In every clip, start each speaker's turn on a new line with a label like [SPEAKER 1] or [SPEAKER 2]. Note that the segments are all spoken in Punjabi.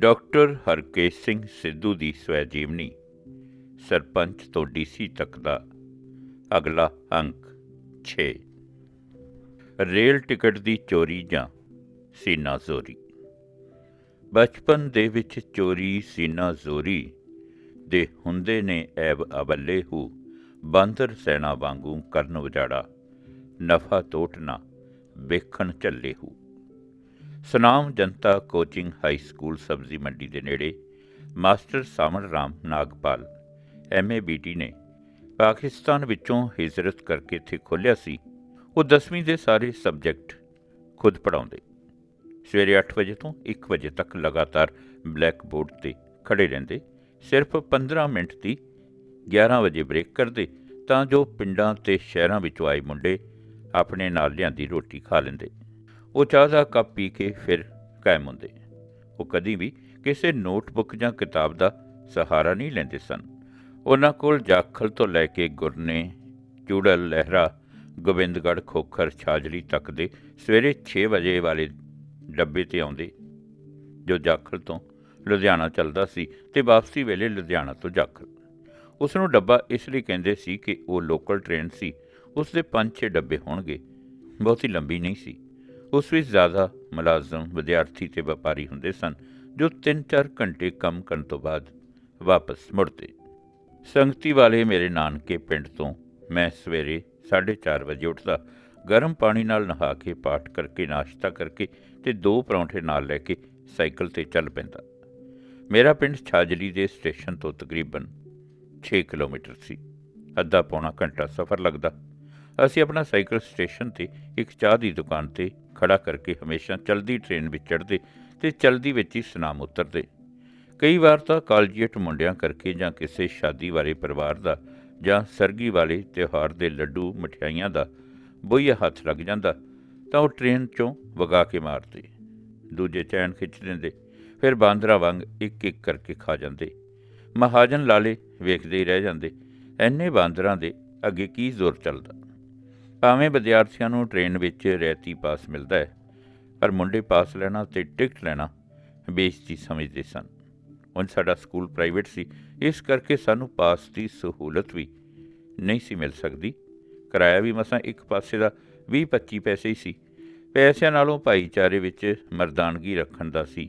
[SPEAKER 1] ਡਾਕਟਰ ਹਰਕੇਸ਼ ਸਿੰਘ ਸਿੱਧੂ ਦੀ ਸਵੈ ਜੀਵਨੀ ਸਰਪੰਚ ਤੋਂ ਡੀਸੀ ਤੱਕ ਦਾ ਅਗਲਾ ਅੰਕ 6 ਰੇਲ ਟਿਕਟ ਦੀ ਚੋਰੀ ਜਾਂ ਸੀਨਾ ਜ਼ੋਰੀ। ਬਚਪਨ ਦੇ ਵਿੱਚ ਚੋਰੀ, ਸੀਨਾ ਜ਼ੋਰੀ ਦੇ ਹੁੰਦੇ ਨੇ ਐਬ ਅਵੱਲੇ ਹੂ ਬਾਂਦਰ ਸੈਣਾ ਵਾਂਗੂ ਕਰਨ ਉਜਾੜਾ, ਨਫਾ ਤੋਟਣਾ, ਵੇਖਣ ਚੱਲੇ ਹੂ। Sunam Janta coaching high school ਸਬਜ਼ੀ ਮੰਡੀ ਦੇ ਨੇੜੇ master Saman Ram Nagpal MA BT ਨੇ ਪਾਕਿਸਤਾਨ ਵਿੱਚੋਂ ਹਿਜਰਤ ਕਰਕੇ ਇੱਥੇ ਖੋਲ੍ਹਿਆ ਸੀ। ਉਹ 10ਵੀਂ ਦੇ ਸਾਰੇ ਸਬਜੈਕਟ ਖੁਦ ਪੜਾਉਂਦੇ ਸਵੇਰੇ 8 ਵਜੇ ਤੋਂ 1 ਵਜੇ ਤੱਕ ਲਗਾਤਾਰ ਬਲੈਕ ਬੋਰਡ ਤੇ ਖੜੇ ਰਹਿੰਦੇ। ਸਿਰਫ 15 ਮਿੰਟ ਦੀ 11 ਵਜੇ ਬ੍ਰੇਕ ਕਰਦੇ ਤਾਂ ਜੋ ਪਿੰਡਾਂ ਤੇ ਸ਼ਹਿਰਾਂ ਵਿੱਚੋਂ ਆਏ ਮੁੰਡੇ ਆਪਣੇ ਨਾਲ ਲਿਆਂਦੀ ਰੋਟੀ ਖਾ ਲੈਂਦੇ। ਉਹ ਚਾਹ ਦਾ ਕੱਪ ਪੀ ਕੇ ਫਿਰ ਕਾਇਮ ਹੁੰਦੇ। ਉਹ ਕਦੀ ਵੀ ਕਿਸੇ ਨੋਟਬੁੱਕ ਜਾਂ ਕਿਤਾਬ ਦਾ ਸਹਾਰਾ ਨਹੀਂ ਲੈਂਦੇ ਸਨ। ਉਹਨਾਂ ਕੋਲ ਜਾਖਲ ਤੋਂ ਲੈ ਕੇ ਗੁਰਨੇ, ਚੂੜਲ, ਲਹਿਰਾ, ਗੋਬਿੰਦਗੜ੍ਹ, ਖੋਖਰ, ਛਾਜਲੀ ਤੱਕ ਦੇ ਸਵੇਰੇ 6 ਵਜੇ ਵਾਲੇ ਡੱਬੇ ਤੇ ਆਉਂਦੇ, ਜੋ ਜਾਖਲ ਤੋਂ ਲੁਧਿਆਣਾ ਚੱਲਦਾ ਸੀ ਤੇ ਵਾਪਸੀ ਵੇਲੇ ਲੁਧਿਆਣਾ ਤੋਂ ਜਾਖਲ। ਉਸ ਨੂੰ ਡੱਬਾ ਇਸ ਲਈ ਕਹਿੰਦੇ ਸੀ ਕਿ ਉਹ ਲੋਕਲ ਟ੍ਰੇਨ ਸੀ ਉਸ ਦੇ 5-6 ਡੱਬੇ ਹੋਣਗੇ, ਬਹੁਤੀ ਲੰਬੀ ਨਹੀਂ ਸੀ। ਉਸ ਵਿੱਚ ਜ਼ਿਆਦਾ ਮੁਲਾਜ਼ਮ ਵਿਦਿਆਰਥੀ ਤੇ ਵਪਾਰੀ ਹੁੰਦੇ ਸਨ, ਜੋ 3-4 ਘੰਟੇ ਕੰਮ ਕਰਨ ਤੋਂ ਬਾਅਦ ਵਾਪਸ ਮੁੜਦੇ ਸੰਗਤੀ ਵਾਲੇ ਮੇਰੇ ਨਾਨਕੇ ਪਿੰਡ ਤੋਂ ਮੈਂ ਸਵੇਰੇ 4:30 ਵਜੇ ਉੱਠਦਾ, ਗਰਮ ਪਾਣੀ ਨਾਲ ਨਹਾ ਕੇ, ਪਾਠ ਕਰਕੇ, ਨਾਸ਼ਤਾ ਕਰਕੇ ਤੇ ਦੋ ਪਰੌਂਠੇ ਨਾਲ ਲੈ ਕੇ ਸਾਈਕਲ ਤੇ ਚੱਲ ਪੈਂਦਾ। ਮੇਰਾ ਪਿੰਡ ਛਾਜਲੀ ਦੇ ਸਟੇਸ਼ਨ ਤੋਂ ਤਕਰੀਬਨ 6 ਕਿਲੋਮੀਟਰ ਸੀ। ਅੱਧਾ ਪੌਣਾ ਘੰਟਾ ਸਫ਼ਰ ਲੱਗਦਾ। ਅਸੀਂ ਆਪਣਾ ਸਾਈਕਲ ਸਟੇਸ਼ਨ ਤੇ ਇੱਕ ਚਾਹ ਦੀ ਦੁਕਾਨ ਤੇ ਖੜਾ ਕਰਕੇ ਹਮੇਸ਼ਾ ਚਲਦੀ ਟ੍ਰੇਨ ਵਿੱਚ ਚੜ੍ਹਦੇ ਤੇ ਚਲਦੀ ਵਿੱਚ ਹੀ ਸਨਾਮ ਉਤਰਦੇ। ਕਈ ਵਾਰ ਤਾਂ ਕਾਲਜੀਏਟ ਮੁੰਡਿਆਂ ਕਰਕੇ ਜਾਂ ਕਿਸੇ ਸ਼ਾਦੀ ਵਾਲੇ ਪਰਿਵਾਰ ਦਾ ਜਾਂ ਸਰਗੀ ਵਾਲੇ ਤਿਉਹਾਰ ਦੇ ਲੱਡੂ ਮਠਿਆਈਆਂ ਦਾ ਬੋਈਆ ਹੱਥ ਲੱਗ ਜਾਂਦਾ ਤਾਂ ਉਹ ਟ੍ਰੇਨ ਚੋਂ ਵਗਾ ਕੇ ਮਾਰਦੇ। ਦੂਜੇ ਚੈਨ ਖਿੱਚ ਦਿੰਦੇ, ਫਿਰ ਬਾਂਦਰਾ ਵਾਂਗ ਇੱਕ ਇੱਕ ਕਰਕੇ ਖਾ ਜਾਂਦੇ। ਮਹਾਜਨ ਲਾਲੇ ਵੇਖਦੇ ਹੀ ਰਹਿ ਜਾਂਦੇ, ਐਨੇ ਬਾਂਦਰਾਂ ਦੇ ਅੱਗੇ ਕੀ ਜ਼ੋਰ ਚੱਲਦਾ? ਭਾਵੇਂ ਵਿਦਿਆਰਥੀਆਂ ਨੂੰ ਟ੍ਰੇਨ ਵਿੱਚ ਰੈਤੀ ਪਾਸ ਮਿਲਦਾ ਹੈ, ਪਰ ਮੁੰਡੇ ਪਾਸ ਲੈਣਾ ਤੇ ਟਿਕਟ ਲੈਣਾ ਬੇਇੱਜ਼ਤੀ ਸਮਝਦੇ ਸਨ। ਹੁਣ ਸਾਡਾ ਸਕੂਲ ਪ੍ਰਾਈਵੇਟ ਸੀ, ਇਸ ਕਰਕੇ ਸਾਨੂੰ ਪਾਸ ਦੀ ਸਹੂਲਤ ਵੀ ਨਹੀਂ ਸੀ ਮਿਲ ਸਕਦੀ। ਕਿਰਾਇਆ ਵੀ ਮਸਾਂ ਇੱਕ ਪਾਸੇ ਦਾ 20-25 ਪੈਸੇ ਹੀ ਸੀ। ਪੈਸਿਆਂ ਨਾਲੋਂ ਭਾਈਚਾਰੇ ਵਿੱਚ ਮਰਦਾਨਗੀ ਰੱਖਣ ਦਾ ਸੀ।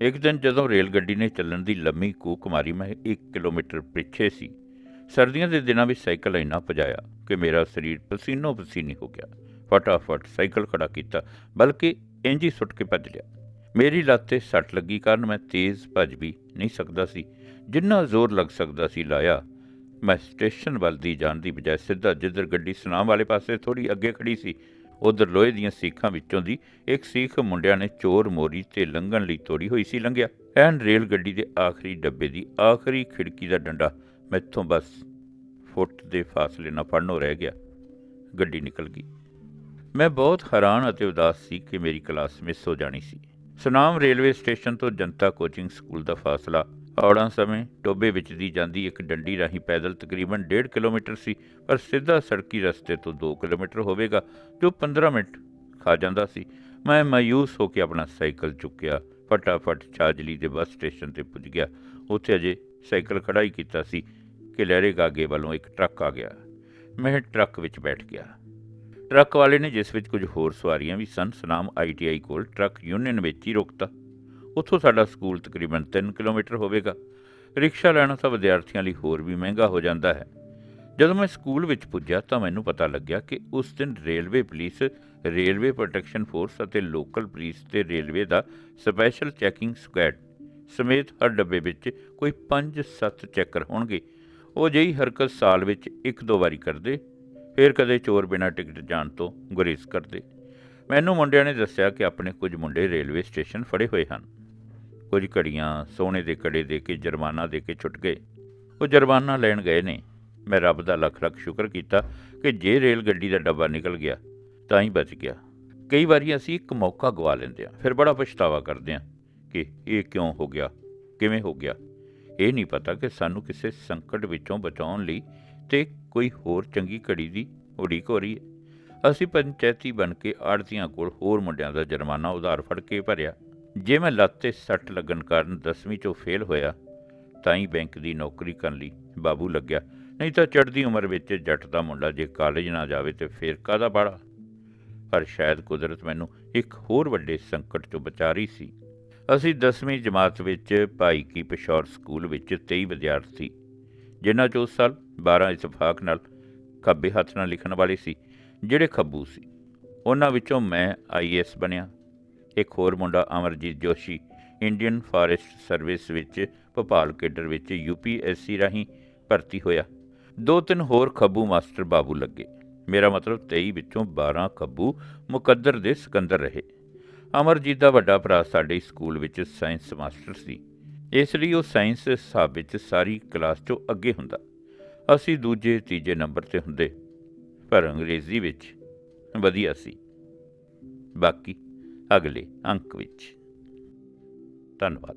[SPEAKER 1] ਇੱਕ ਦਿਨ ਜਦੋਂ ਰੇਲ ਗੱਡੀ ਨੇ ਚੱਲਣ ਦੀ ਲੰਮੀ ਕੂਕ ਮਾਰੀ, ਮੈਂ 1 ਕਿਲੋਮੀਟਰ ਪਿੱਛੇ ਸੀ। ਸਰਦੀਆਂ ਦੇ ਦਿਨਾਂ ਵਿੱਚ ਸਾਈਕਲ ਇੰਨਾ ਭਜਾਇਆ ਕਿ ਮੇਰਾ ਸਰੀਰ ਪਸੀਨੋ ਪਸੀਨੀ ਹੋ ਗਿਆ। ਫਟਾਫਟ ਸਾਈਕਲ ਖੜਾ ਕੀਤਾ, ਬਲਕਿ ਇੰਜ ਹੀ ਸੁੱਟ ਕੇ ਭੱਜ ਲਿਆ। ਮੇਰੀ ਲੱਤ ਤੇ ਸੱਟ ਲੱਗੀ ਕਾਰਨ ਮੈਂ ਤੇਜ਼ ਭੱਜ ਵੀ ਨਹੀਂ ਸਕਦਾ ਸੀ। ਜਿੰਨਾ ਜ਼ੋਰ ਲੱਗ ਸਕਦਾ ਸੀ ਲਾਇਆ, ਮੈਂ ਸਟੇਸ਼ਨ ਵੱਲ ਦੀ ਜਾਣ ਦੀ ਬਜਾਏ ਸਿੱਧਾ ਜਿੱਧਰ ਗੱਡੀ ਸੁਨਾਮ ਵਾਲੇ ਪਾਸੇ ਥੋੜੀ ਅੱਗੇ ਖੜੀ ਸੀ, ਉਧਰ ਲੋਹੇ ਦੀਆਂ ਸੀਖਾਂ ਵਿੱਚੋਂ ਦੀ ਇੱਕ ਸੀਖ ਮੁੰਡਿਆਂ ਨੇ ਚੋਰ ਮੋਰੀ ਤੇ ਲੰਘਣ ਲਈ ਤੋੜੀ ਹੋਈ ਸੀ ਲੰਘਿਆ। ਐਨ ਰੇਲ ਗੱਡੀ ਦੇ ਆਖਰੀ ਡੱਬੇ ਦੀ ਆਖਰੀ ਖਿੜਕੀ ਦਾ ਡੰਡਾ ਮੈਥੋਂ ਬਸ ਫੁੱਟ ਦੇ ਫਾਸਲੇ ਨਾਲ ਫੜਨੋਂ ਰਹਿ ਗਿਆ। ਗੱਡੀ ਨਿਕਲ ਗਈ। ਮੈਂ ਬਹੁਤ ਹੈਰਾਨ ਅਤੇ ਉਦਾਸ ਸੀ ਕਿ ਮੇਰੀ ਕਲਾਸ ਮਿਸ ਹੋ ਜਾਣੀ ਸੀ। ਸੁਨਾਮ ਰੇਲਵੇ ਸਟੇਸ਼ਨ ਤੋਂ ਜਨਤਾ ਕੋਚਿੰਗ ਸਕੂਲ ਦਾ ਫਾਸਲਾ ਔੜਾਂ ਸਮੇਂ ਟੋਬੇ ਵਿੱਚ ਦੀ ਜਾਂਦੀ ਇੱਕ ਡੰਡੀ ਰਾਹੀਂ ਪੈਦਲ ਤਕਰੀਬਨ 1.5 ਕਿਲੋਮੀਟਰ ਸੀ, ਪਰ ਸਿੱਧਾ ਸੜਕੀ ਰਸਤੇ ਤੋਂ 2 ਕਿਲੋਮੀਟਰ ਹੋਵੇਗਾ, ਜੋ 15 ਮਿੰਟ ਖਾ ਜਾਂਦਾ ਸੀ। ਮੈਂ ਮਾਯੂਸ ਹੋ ਕੇ ਆਪਣਾ ਸਾਈਕਲ ਚੁੱਕਿਆ, ਫਟਾਫਟ ਛਾਜਲੀ ਦੇ ਬੱਸ ਸਟੇਸ਼ਨ ਤੇ ਪੁੱਜ ਗਿਆ। ਉੱਥੇ ਅਜੇ ਸਾਈਕਲ ਖੜਾ ਹੀ ਕੀਤਾ ਸੀ ਕਿ ਲਹਿਰੇ ਗਾਗੇ ਵੱਲੋਂ ਇੱਕ ਟਰੱਕ ਆ ਗਿਆ। ਮੈਂ ਟਰੱਕ ਵਿੱਚ ਬੈਠ ਗਿਆ। ਟਰੱਕ ਵਾਲੇ ਨੇ ਜਿਸ ਵਿੱਚ ਕੁਝ ਹੋਰ ਸਵਾਰੀਆਂ ਵੀ ਸਨ, ਸਨਾਮ ਆਈਟੀਆਈ ਕੋਲ ਟਰੱਕ ਯੂਨੀਅਨ ਵਿੱਚ ਹੀ ਰੋਕਤਾ। ਉੱਥੋਂ ਸਾਡਾ ਸਕੂਲ ਤਕਰੀਬਨ 3 ਕਿਲੋਮੀਟਰ ਹੋਵੇਗਾ। ਰਿਕਸ਼ਾ ਲੈਣਾ ਤਾਂ ਵਿਦਿਆਰਥੀਆਂ ਲਈ ਹੋਰ ਵੀ ਮਹਿੰਗਾ ਹੋ ਜਾਂਦਾ ਹੈ। ਜਦੋਂ ਮੈਂ ਸਕੂਲ ਵਿੱਚ ਪੁੱਜਾ ਤਾਂ ਮੈਨੂੰ ਪਤਾ ਲੱਗਿਆ ਕਿ ਉਸ ਦਿਨ railway police, railway protection force ਅਤੇ ਲੋਕਲ ਪੁਲਿਸ ਤੇ ਰੇਲਵੇ ਦਾ ਸਪੈਸ਼ਲ ਚੈਕਿੰਗ ਸਕੁਐਡ ਸਮੇਤ ਹਰ ਡੱਬੇ ਵਿੱਚ ਕੋਈ 5-7 ਚੈੱਕਰ ਹੋਣਗੇ। ਉਹ ਜਿਹੀ ਹਰਕਤ ਸਾਲ ਵਿੱਚ ਇੱਕ ਦੋ ਵਾਰੀ ਕਰਦੇ, ਫਿਰ ਕਦੇ ਚੋਰ ਬਿਨਾਂ ਟਿਕਟ ਜਾਣ ਤੋਂ ਗੁਰੇਜ਼ ਕਰਦੇ। ਮੈਨੂੰ ਮੁੰਡਿਆਂ ਨੇ ਦੱਸਿਆ ਕਿ ਆਪਣੇ ਕੁਝ ਮੁੰਡੇ ਰੇਲਵੇ ਸਟੇਸ਼ਨ ਫੜੇ ਹੋਏ ਹਨ। ਕੁਝ ਘੜੀਆਂ ਸੋਨੇ ਦੇ ਕੜੇ ਦੇ ਕੇ ਜੁਰਮਾਨਾ ਦੇ ਕੇ ਛੁੱਟ ਗਏ। ਉਹ ਜੁਰਮਾਨਾ ਲੈਣ ਗਏ ਨੇ। ਮੈਂ ਰੱਬ ਦਾ ਲੱਖ ਲੱਖ ਸ਼ੁਕਰ ਕੀਤਾ ਕਿ ਜੇ ਰੇਲ ਗੱਡੀ ਦਾ ਡੱਬਾ ਨਿਕਲ ਗਿਆ, ਤਾਂ ਹੀ ਬਚ ਗਿਆ। ਕਈ ਵਾਰੀ ਅਸੀਂ ਇੱਕ ਮੌਕਾ ਗਵਾ ਲੈਂਦੇ ਹਾਂ, ਫਿਰ ਬੜਾ ਪਛਤਾਵਾ ਕਰਦੇ ਹਾਂ ਕਿ ਇਹ ਕਿਉਂ ਹੋ ਗਿਆ, ਕਿਵੇਂ ਹੋ ਗਿਆ। ਇਹ ਨਹੀਂ ਪਤਾ ਕਿ ਸਾਨੂੰ ਕਿਸੇ ਸੰਕਟ ਵਿੱਚੋਂ ਬਚਾਉਣ ਲਈ ਤੇ ਕੋਈ ਹੋਰ ਚੰਗੀ ਘੜੀ ਦੀ ਉਡੀਕ ਹੋ ਰਹੀ ਹੈ। ਅਸੀਂ ਪੰਚਾਇਤੀ ਬਣ ਕੇ ਆੜਤੀਆਂ ਕੋਲ ਹੋਰ ਮੁੰਡਿਆਂ ਦਾ ਜੁਰਮਾਨਾ ਉਧਾਰ ਫੜ ਕੇ ਭਰਿਆ। ਜੇ ਮੈਂ ਲੱਤ ਤੇ ਸੱਟ ਲੱਗਣ ਕਾਰਨ 10ਵੀਂ ਚੋਂ ਫੇਲ ਹੋਇਆ, ਤਾਂ ਹੀ ਬੈਂਕ ਦੀ ਨੌਕਰੀ ਕਰਨ ਲਈ ਬਾਬੂ ਲੱਗਿਆ। ਨਹੀਂ ਤਾਂ ਚੜ੍ਹਦੀ ਉਮਰ ਵਿੱਚ ਜੱਟ ਦਾ ਮੁੰਡਾ ਜੇ ਕਾਲਜ ਨਾ ਜਾਵੇ ਤੇ ਫੇਰ ਕਾਹਦਾ ਬਾੜਾ ਪਰ ਸ਼ਾਇਦ ਕੁਦਰਤ ਮੈਨੂੰ ਇੱਕ ਹੋਰ ਵੱਡੇ ਸੰਕਟ ਤੋਂ ਬਚਾ ਰਹੀ ਸੀ। ਅਸੀਂ 10ਵੀਂ ਜਮਾਤ ਵਿੱਚ ਭਾਈ ਕੀ ਪਿਸ਼ੌਰ ਸਕੂਲ ਵਿੱਚ 23 ਵਿਦਿਆਰਥੀ, ਜਿਨ੍ਹਾਂ ਚੋਂ ਉਸ ਸਾਲ 12 ਇਤਫਾਕ ਨਾਲ ਖੱਬੇ ਹੱਥ ਨਾਲ ਲਿਖਣ ਵਾਲੇ ਸੀ, ਜਿਹੜੇ ਖੱਬੂ ਸੀ। ਉਹਨਾਂ ਵਿੱਚੋਂ ਮੈਂ ਆਈਐਸ ਬਣਿਆ। ਇੱਕ ਹੋਰ ਮੁੰਡਾ Amarjit Joshi, Indian forest service ਵਿੱਚ ਭੋਪਾਲ ਕੇਡਰ ਵਿੱਚ ਯੂਪੀਐਸਸੀ ਰਾਹੀਂ ਭਰਤੀ ਹੋਇਆ। ਦੋ ਤਿੰਨ ਹੋਰ ਖੱਬੂ ਮਾਸਟਰ ਬਾਬੂ ਲੱਗੇ। ਮੇਰਾ ਮਤਲਬ 23 ਵਿੱਚੋਂ 12 ਖੱਬੂ ਮੁਕੱਦਰ ਦੇ ਸਿਕੰਦਰ ਰਹੇ। ਅਮਰਜੀਤ ਦਾ ਵੱਡਾ ਭਰਾ ਸਾਡੇ ਸਕੂਲ ਵਿੱਚ ਸਾਇੰਸ ਮਾਸਟਰ ਸੀ। ਇਸ ਲਈ ਉਹ ਸਾਇੰਸ ਹਿਸਾਬ ਵਿੱਚ ਸਾਰੀ ਕਲਾਸ 'ਚੋਂ ਅੱਗੇ ਹੁੰਦਾ। ਅਸੀਂ ਦੂਜੇ, ਤੀਜੇ ਨੰਬਰ ਤੇ ਹੁੰਦੇ, ਪਰ ਅੰਗਰੇਜ਼ੀ ਵਿੱਚ ਵਧੀਆ ਸੀ। ਬਾਕੀ ਅਗਲੇ ਅੰਕ ਵਿੱਚ। ਧੰਨਵਾਦ।